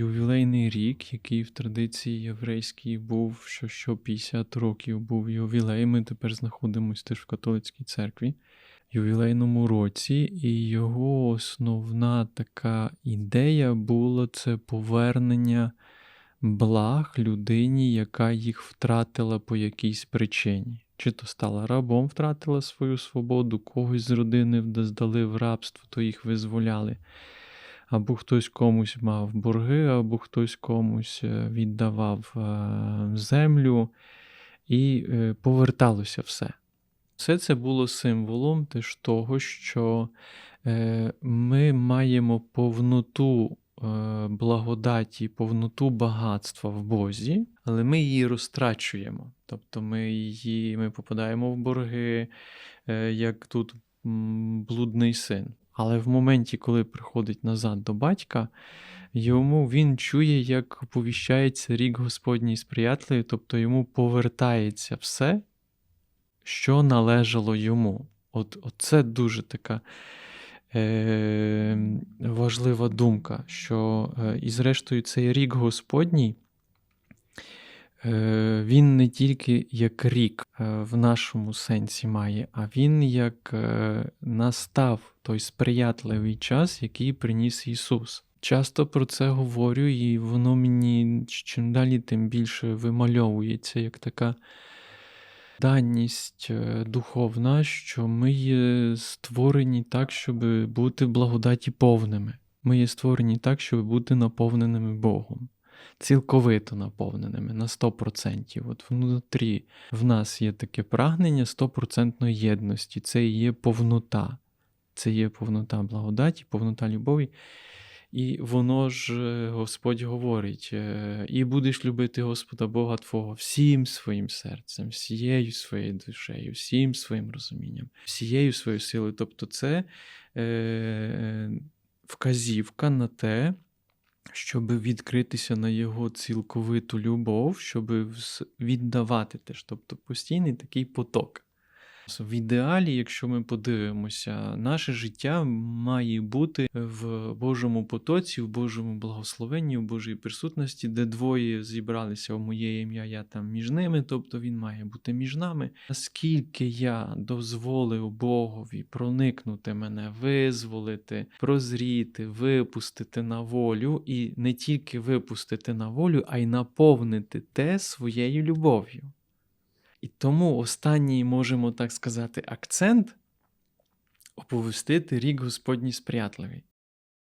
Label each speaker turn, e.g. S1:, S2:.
S1: Ювілейний рік, який в традиції єврейській був, що, що 50 років був ювілей. Ми тепер знаходимося теж в католицькій церкві, ювілейному році, і його основна така ідея була це повернення благ людині, яка їх втратила по якійсь причині. Чи то стала рабом, втратила свою свободу, когось з родини здали в рабство, то їх визволяли. Або хтось комусь мав борги, або хтось комусь е, віддавав е, землю, і е, поверталося все. Все це було символом теж того, що ми маємо повноту благодаті, повноту багатства в Бозі, але ми її розтрачуємо. Тобто ми її ми попадаємо в борги, як тут блудний син. Але в моменті, коли приходить назад до батька, йому він чує, як оповіщається рік Господній сприятливий, тобто йому повертається все, що належало йому. От, от це дуже така е, важлива думка, що е, і зрештою цей рік Господній. Е, Він не тільки як рік е, в нашому сенсі має, а він як е, настав той сприятливий час, який приніс Ісус. Часто про це говорю, і воно мені чим далі, тим більше вимальовується як така даність духовна, що ми є створені так, щоб бути благодаті повними. Ми є створені так, щоб бути наповненими Богом цілковито наповненими на 100%. От внутрі в нас є таке прагнення 100% єдності. Це і є повнота. Це є повнота благодаті, повнота любові. І воно ж е, Господь говорить: е, і будеш любити Господа Бога Твого всім своїм серцем, всією своєю душею, всім своїм розумінням, всією своєю силою. Тобто, це е, вказівка на те, щоб відкритися на його цілковиту любов, щоб віддавати теж. Тобто постійний такий поток. В ідеалі, якщо ми подивимося, наше життя має бути в Божому потоці, в Божому благословенні, в Божій присутності, де двоє зібралися в моє ім'я, я там між ними, тобто він має бути між нами. Наскільки я дозволив Богові проникнути мене, визволити, прозріти, випустити на волю, і не тільки випустити на волю, а й наповнити те своєю любов'ю. І тому останній, можемо так сказати, акцент оповістити рік Господній сприятливий.